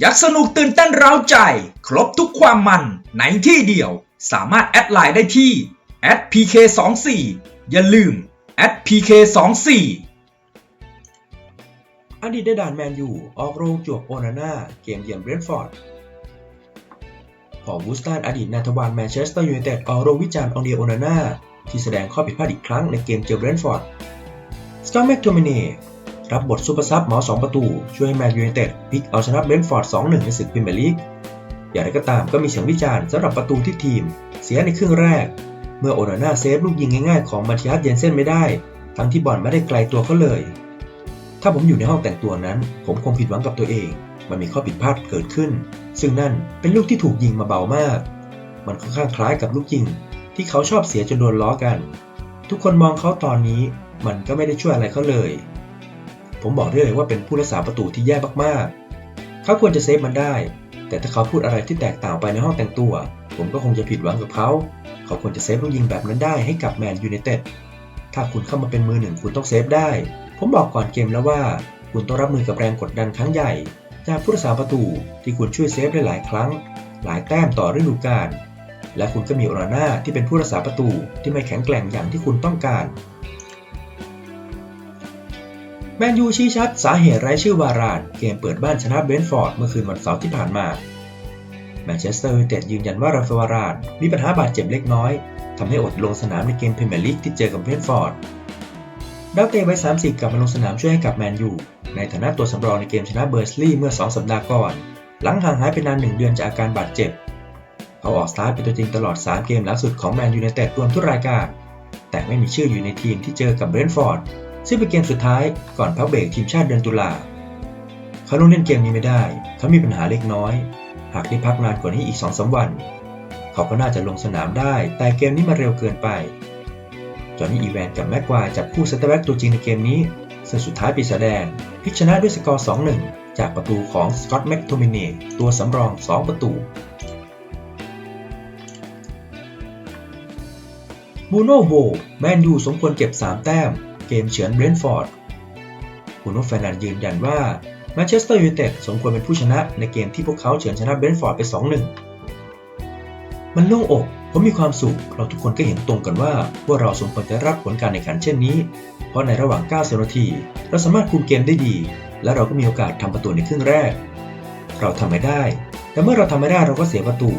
ยักสนุกตื่นเต้นเร้าใจ ครบทุกความมันในที่เดียว สามารถแอดไลน์ได้ที่ @pk24 อย่าลืม @pk24 อดีตได้ด่านแมนยู ออกโรงจวกโอนาน่า เกมเยือนเบรนท์ฟอร์ดพอวูสตันอดีตนาทวานแมนเชสเตอร์ยูไนเต็ดออกโรงวิจารณ์องเดียโอนาน่า ที่แสดงข้อผิดพลาดอีกครั้งในเกมเจอเบรนท์ฟอร์ดสกอตแม็กโทมินี รับบทซูเปอร์ซับหมาสองประตู ช่วยให้แมนยูไนเต็ดพลิกเอาชนะเบนท์ฟอร์ด 2-1 ในศึกพรีเมียร์ลีก อย่างไรก็ตามก็มีเสียงวิจารณ์สำหรับประตูที่ทีม เสียในครึ่งแรก เมื่อโอนาน่าเซฟลูกยิงง่ายๆ ของมาธิอัสเยนเซนไม่ได้ ทั้งที่บอลไม่ได้ไกลตัวเขาเลย ถ้าผมอยู่ในห้องแต่งตัวนั้น ผมคงผิดหวังกับตัวเอง มันมีข้อผิดพลาดเกิดขึ้น ซึ่งนั่นเป็นลูกที่ถูกยิงมาเบามาก มันค่อนข้างคล้ายกับลูกยิง ที่เขาชอบเสียจนโดนล้อกัน ทุกคนมองเขาตอนนี้ มันก็ไม่ได้ช่วยอะไรเขาเลย ผมบอกได้เลยว่าเป็นผู้รักษาประตูที่แย่มากๆ เขาควรจะเซฟมันได้ แต่ถ้าเขาพูดอะไรที่แตกต่างไปในห้องแต่งตัว ผมก็คงจะผิดหวังกับเขา เขาควรจะเซฟลูกยิงแบบนั้นได้ให้กับแมนยูไนเต็ด ถ้าคุณเข้ามาเป็นมือหนึ่งคุณต้องเซฟได้ ผมบอกก่อนเกมแล้วว่า คุณต้องรับมือกับแรงกดดันครั้งใหญ่จากผู้รักษาประตูที่คุณช่วยเซฟได้หลายครั้ง หลายแต้มต่อฤดูกาลและคุณก็มีโอราน่าที่เป็นผู้รักษาประตูที่ไม่แข็งแกร่งอย่างที่คุณต้องการ มนยูชี้ชัดสาเหตุไร้ชื่อวาราน เกมเปิดบ้านชนะเบรนท์ฟอร์ดเมื่อคืนวันเสาร์ที่ผ่านมา แมนเชสเตอร์ยูไนเต็ดยืนยันว่าราฟวารานมีปัญหาบาดเจ็บเล็กน้อยทำให้อดลงสนามในเกมพรีเมียร์ลีกที่เจอกับเบรนท์ฟอร์ดดาวเตะวัย30 กลับมาลงสนามช่วยให้กับแมนยูในฐานะตัวสำรองในเกมชนะเบอร์สลีย์เมื่อ 2 สัปดาห์ก่อน หลังห่างหายไปนาน 1 เดือนจากอาการบาดเจ็บ เขาออกสตาร์ทเป็นตัวจริงตลอด 3 เกมลังสุดของแมนยูไนเต็ดรวมทุกรายการ แต่ไม่มีชื่ออยู่ในทีมที่เจอกับเบรนท์ฟอร์ด ซึ่งเป็นเกมสุดท้ายก่อนพักเบรกทีมชาติเดือนตุลาเขาลงเล่นเกมนี้ไม่ได้ เขามีปัญหาเล็กน้อย หากได้พักนานกว่านี้อีก2-3วัน เขาก็น่าจะลงสนามได้ แต่เกมนี้มาเร็วเกินไป จอห์นนี่อีแวนกับแม็กควายจับคู่เซนเตอร์แบ็กตัวจริงในเกมนี้ซึ่งสุดท้ายปีศาจแดงพิชนะด้วยสกอร์ 2-1 จากประตูของสกอตต์แม็กโทมินีตัวสำรอง 2 ประตูบูโน่โวแมนยูสมควรเก็บ 3 แต้ม เกมเฉือนเบรนท์ฟอร์ดบูโน่แฟนันด์ยืนยันว่าแมนเชสเตอร์ยูไนเต็ดสมควรเป็นผู้ชนะในเกมที่พวกเขาเฉือนชนะเบรนท์ฟอร์ดไป 2-1 มันโล่งอกผมมีความสุข เราทุกคนก็เห็นตรงกันว่าพวกเราสมควรจะรับผลการแข่งขันเช่นนี้ เพราะในระหว่าง 90 นาที เราสามารถคุมเกมได้ดี และเราก็มีโอกาสทำประตูในครึ่งแรก เราทำไม่ได้ แต่เมื่อเราทำไม่ได้เราก็เสียประตู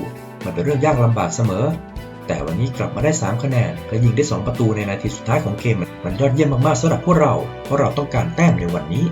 มันเป็นเรื่องยากลำบากเสมอ แต่วันนี้กลับมาได้ 3 คะแนนและยิงได้ 2 ประตูในนาทีสุดท้ายของเกม มันยอดเยี่ยมมากๆสำหรับพวกเรา เพราะเราต้องการแต้มในวันนี้